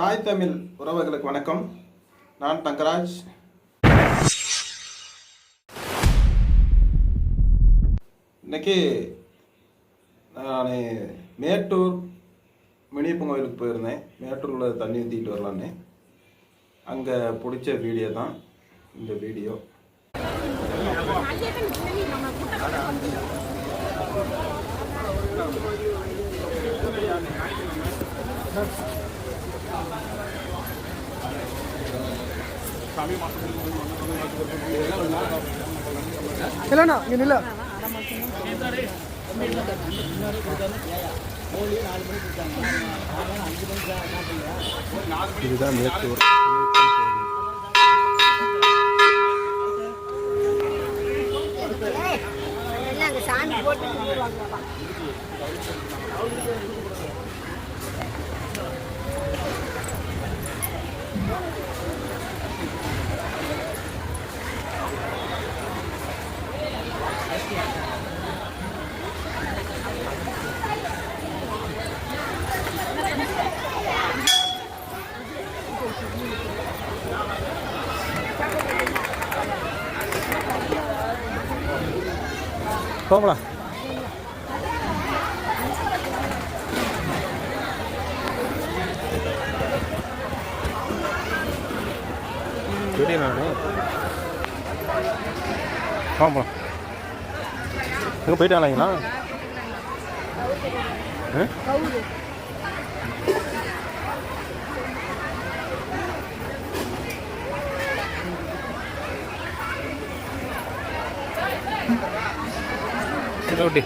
தாய் தமிழ் உறவுகளுக்கு வணக்கம். நான் தங்கராஜ். இன்னைக்கு நான் மேட்டூர் மினியப்பன் கோயிலுக்கு போயிருந்தேன். மேட்டூரில் தண்ணி ஊற்றிட்டு வரலான்னு. அங்கே பிடிச்ச வீடியோ தான் இந்த வீடியோ. இல்லைண்ணா இங்கே நில்ல. இதுதான் மேட்டூர் எல்லாம் அங்கே சாமி போட்டு கும்பிடுவாங்கப்பா போகலாம் தெரியல போகலாம் எங்கே போயிட்டாங்களா ನೋಡಿ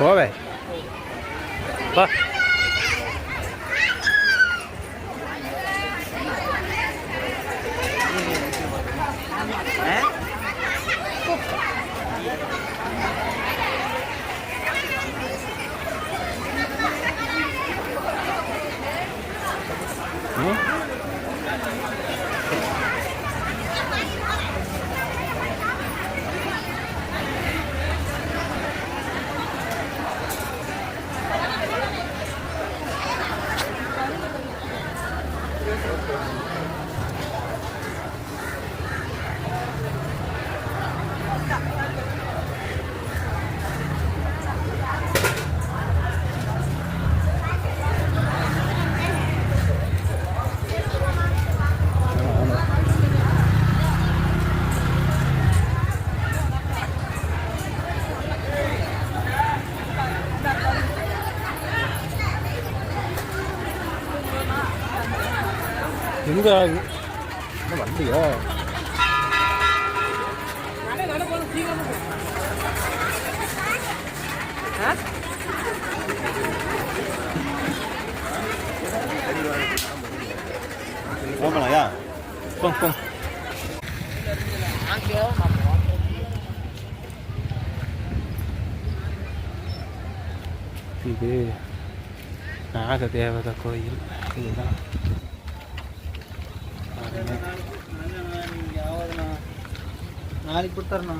ಹೋವೆ ಬಾ எங்கே என்ன வண்டியா? போகலாம்யா போங்க போங்க இது நாக தேவதை கோயில். இதுதான். நாளைக்கு கொடுத்துறண்ணா.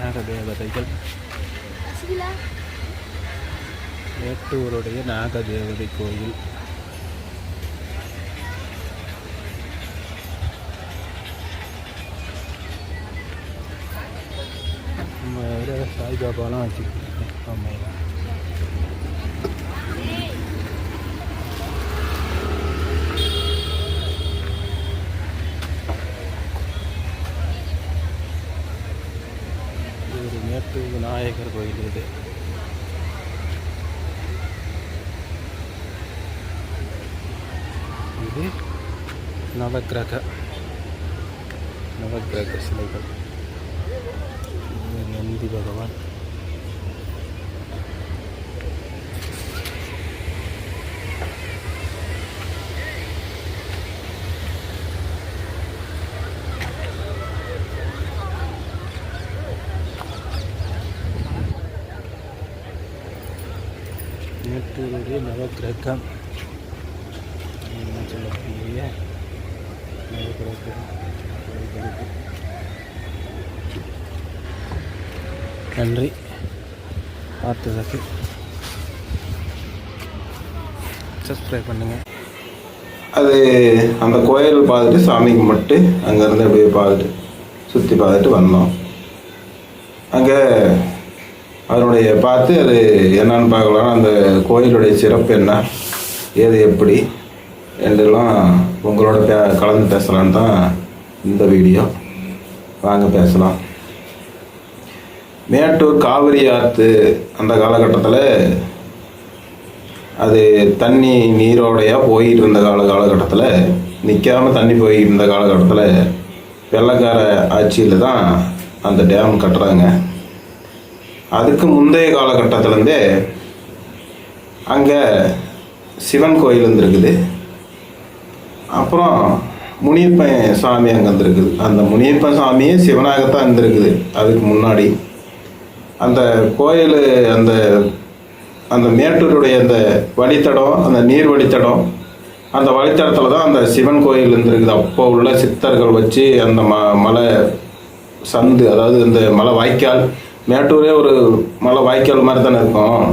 நாக தேவதைகள் மேட்டூருடைய நாக தேவதை கோயில். நம்ம சாய்பாபாலாம் வச்சுருக்கேன் ஆமாம். இது ஒரு மேட்டு விநாயகர் கோயில் இது இது நவகிரக நவகிரக சிலைகள் இது நந்தி பகவான் மேட்டூருடைய நவக்கிரகம் அப்படின்னு சொல்லக்கூடிய நன்றி. பார்த்ததுக்கு சப்ஸ்கிரைப் பண்ணுங்கள் அது அந்த கோயில் பார்த்துட்டு சாமி கும்பிட்டு அங்கேருந்து அப்படியே பார்த்துட்டு சுற்றி பார்த்துட்டு வந்தோம். அங்கே அதனுடைய பார்த்து அது என்னன்னு பார்க்கலாம் அந்த கோயிலுடைய சிறப்பு என்ன ஏது எப்படி என்றெல்லாம் உங்களோட பே கலந்து பேசலான்னு தான் இந்த வீடியோ. வாங்க பேசலாம். மேட்டூர் காவிரி ஆற்று அந்த காலகட்டத்தில் அது தண்ணி நீரோடையாக போயிட்டு இருந்த கால காலகட்டத்தில் நிற்காம தண்ணி போயிட்டு இருந்த காலகட்டத்தில் வெள்ளக்கார ஆட்சியில் தான் அந்த டேம் கட்டுறாங்க. அதுக்கு முந்தைய காலகட்டத்திலேருந்தே அங்கே சிவன் கோயில் இருந்திருக்குது. அப்புறம் முனியப்பன் சாமி அங்கே இருந்திருக்குது. அந்த முனியப்பன் சாமியே சிவனாகத்தான் இருந்திருக்குது. அதுக்கு முன்னாடி அந்த கோயில் அந்த அந்த மேட்டூருடைய அந்த வழித்தடம் அந்த நீர் வழித்தடம் அந்த வழித்தடத்தில் தான் அந்த சிவன் கோயில் இருந்திருக்குது. அப்போ உள்ள சித்தர்கள் வச்சு அந்த ம மலை சந்து அதாவது இந்த மலை வாய்க்கால் மேட்டூரே ஒரு மலை வாய்க்கால் மாதிரி தானே இருக்கும்.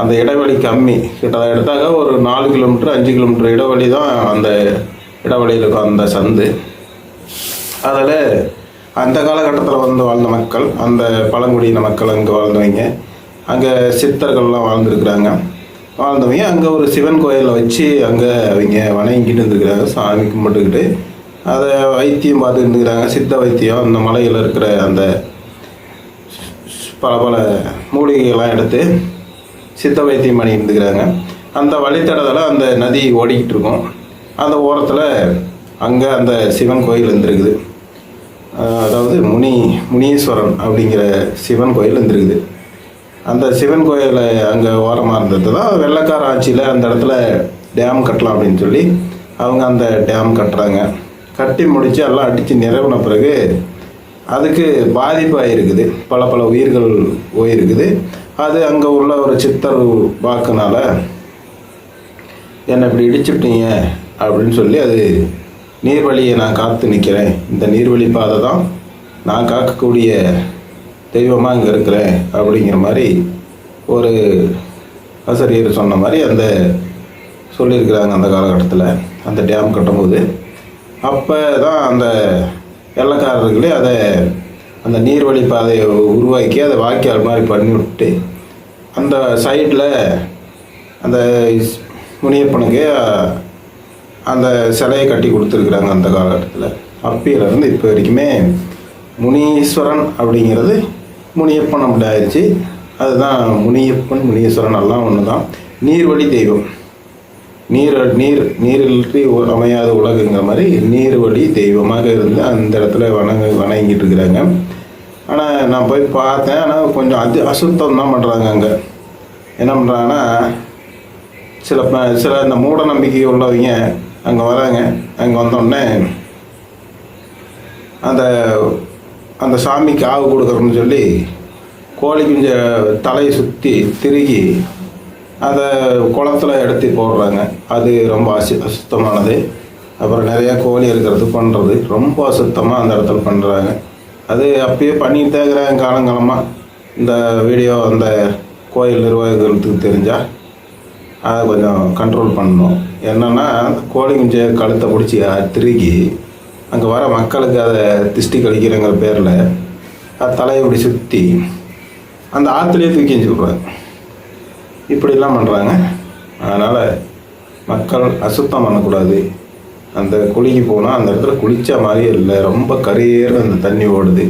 அந்த இடைவெளி கம்மி. கிட்ட எடுத்தாக்க ஒரு நாலு கிலோமீட்டர் அஞ்சு கிலோமீட்டர் இடைவெளி தான் அந்த இடைவெளியில் இருக்கும் அந்த சந்து. அதில் அந்த காலகட்டத்தில் வந்து வாழ்ந்த மக்கள் அந்த பழங்குடியின மக்கள் அங்கே வாழ்ந்தவங்க. அங்கே சித்தர்கள்லாம் வாழ்ந்துருக்குறாங்க. வாழ்ந்தவங்க. அங்கே ஒரு சிவன் கோயிலில் வச்சு அங்கே அவங்க வணங்கிட்டு இருந்துக்கிறாங்க சாமி கும்பிட்டுக்கிட்டு அதை வைத்தியம் பார்த்துட்டு இருந்துக்கிறாங்க சித்த வைத்தியம் அந்த மலையில் இருக்கிற அந்த பல பல மூலிகைகள்லாம் எடுத்து சித்த வைத்தியம் பண்ணி இருந்துக்கிறாங்க அந்த வழித்தடத்தில் அந்த நதி ஓடிக்கிட்டு இருக்கும். அந்த ஓரத்தில் அங்கே அந்த சிவன் கோயில் இருந்திருக்குது. அதாவது முனி முனீஸ்வரன் அப்படிங்கிற சிவன் கோயில் இருந்திருக்குது அந்த சிவன் கோயில் அங்கே ஓரமாக இருந்தது தான் வெள்ளக்கார ஆட்சியில் அந்த இடத்துல டேம் கட்டலாம் அப்படின்னு சொல்லி அவங்க அந்த டேம் கட்டுறாங்க. கட்டி முடித்து எல்லாம் அடித்து நிறைவுன பிறகு அதுக்கு பாதிப்பாயிருக்குது பல பல உயிர்கள் போயிருக்குது. அது அங்கே உள்ள ஒரு சித்தர் வாக்குனால என்னை இப்படி இடிச்சுட்டீங்க அப்படின்னு சொல்லி அது நீர்வழியை நான் காத்து நிற்கிறேன். இந்த நீர்வழி பாதை தான் நான் காக்கக்கூடிய தெய்வமாக இங்கே இருக்கிறேன் அப்படிங்கிற மாதிரி ஒரு ஆசிரியர் சொன்ன மாதிரி அந்த சொல்லியிருக்கிறாங்க அந்த காலகட்டத்தில். அந்த டேம் கட்டும்போது. அப்போ தான் அந்த வெள்ளக்காரர்களே அதை அந்த நீர்வழி பாதையை உருவாக்கி அதை வாய்க்கால் மாதிரி பண்ணி விட்டு அந்த சைடில் அந்த முனியப்பனுக்கு அந்த சிலையை கட்டி கொடுத்துருக்குறாங்க அந்த காலகட்டத்தில். அப்பையிலேருந்து இப்போ வரைக்குமே முனீஸ்வரன் அப்படிங்கிறது முனியப்பன் அப்படி ஆயிடுச்சு அதுதான் முனியப்பன் முனீஸ்வரன் எல்லாம் ஒன்று தான் நீர்வழி தெய்வம். நீர் நீர் நீரின்றி அமையாத உலகுங்கிற மாதிரி நீர் வழி தெய்வமாக இருந்து அந்த இடத்துல வணங்க வணங்கிட்டு இருக்கிறாங்க. ஆனால் நான் போய் பார்த்தேன். ஆனால் கொஞ்சம் அது அசுத்தம் தான் பண்ணுறாங்க அங்கே. என்ன பண்ணுறாங்கன்னா சில ப- சில இந்த மூட நம்பிக்கை உள்ளவங்க அங்கே வராங்க. அங்கே வந்தோடனே அந்த அந்த சாமிக்கு ஆவு கொடுக்குறோன்னு சொல்லி கோழி குஞ்ச தலையை சுற்றி திருகி அதை குளத்துல எடுத்து போடுறாங்க. அது ரொம்ப அசு அசுத்தமானது. அப்புறம் நிறையா கோழி இருக்கிறது பண்ணுறது ரொம்ப அசுத்தமாக அந்த இடத்துல பண்ணுறாங்க அது அப்பயே பண்ணிட்டு இருக்கிறாங்க காலங்காலமாக இந்த வீடியோ அந்த கோயில் நிர்வாகிகளுக்கு தெரிஞ்சால் அதை கொஞ்சம் கண்ட்ரோல் பண்ணணும். என்னென்னா கோழி குஞ்ச கழுத்தை பிடிச்சி திருகி அங்கே வர மக்களுக்கு அதை திஷ்டி கழிக்கிறங்கிற பேரில் அது தலையை இப்படி சுற்றி அந்த ஆற்றுலேயே தூக்கி எஞ்சு விட்றாங்க இப்படிலாம் பண்ணுறாங்க அதனால் மக்கள் அசுத்தம் பண்ணக்கூடாது. அந்த குளிக்கு போனால் அந்த இடத்துல குளித்த மாதிரியே இல்லை. ரொம்ப கரியேறு அந்த தண்ணி ஓடுது.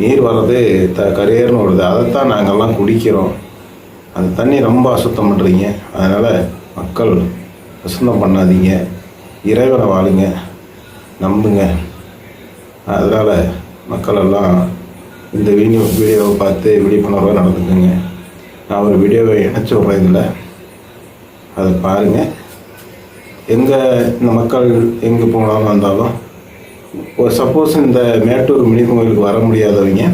நீர் வர்றது த கரியேறுன்னு ஓடுது. அதைத்தான் நாங்கள்லாம் குடிக்கிறோம். அந்த தண்ணி ரொம்ப அசுத்தம் பண்ணுறீங்க அதனால் மக்கள் அசுத்தம் பண்ணாதீங்க. இறைவனை வாழுங்க. நம்புங்க. அதனால் மக்கள் எல்லாம் இந்த வீடியோ வீடியோவை பார்த்து விழிப்புணர்வாக நடந்துக்குங்க. நான் ஒரு வீடியோவை இணைச்சி விட்றேன் இதில் அதை பாருங்கள் எங்கே இந்த மக்கள் எங்கே போனாலும் வந்தாலும் ஒரு சப்போஸ் இந்த மேட்டூர் மினி கோயிலுக்கு வர முடியாதவங்க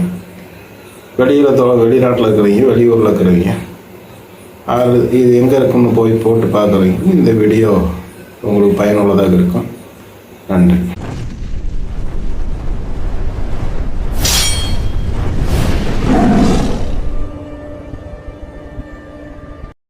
வெளியில் தொ வெளிநாட்டில் இருக்கிறவங்க வெளியூரில் இருக்கிறவங்க அது இது எங்கே இருக்குன்னு போய் போட்டு பார்க்குறீங்க இந்த வீடியோ உங்களுக்கு பயனுள்ளதாக இருக்கும். நன்றி.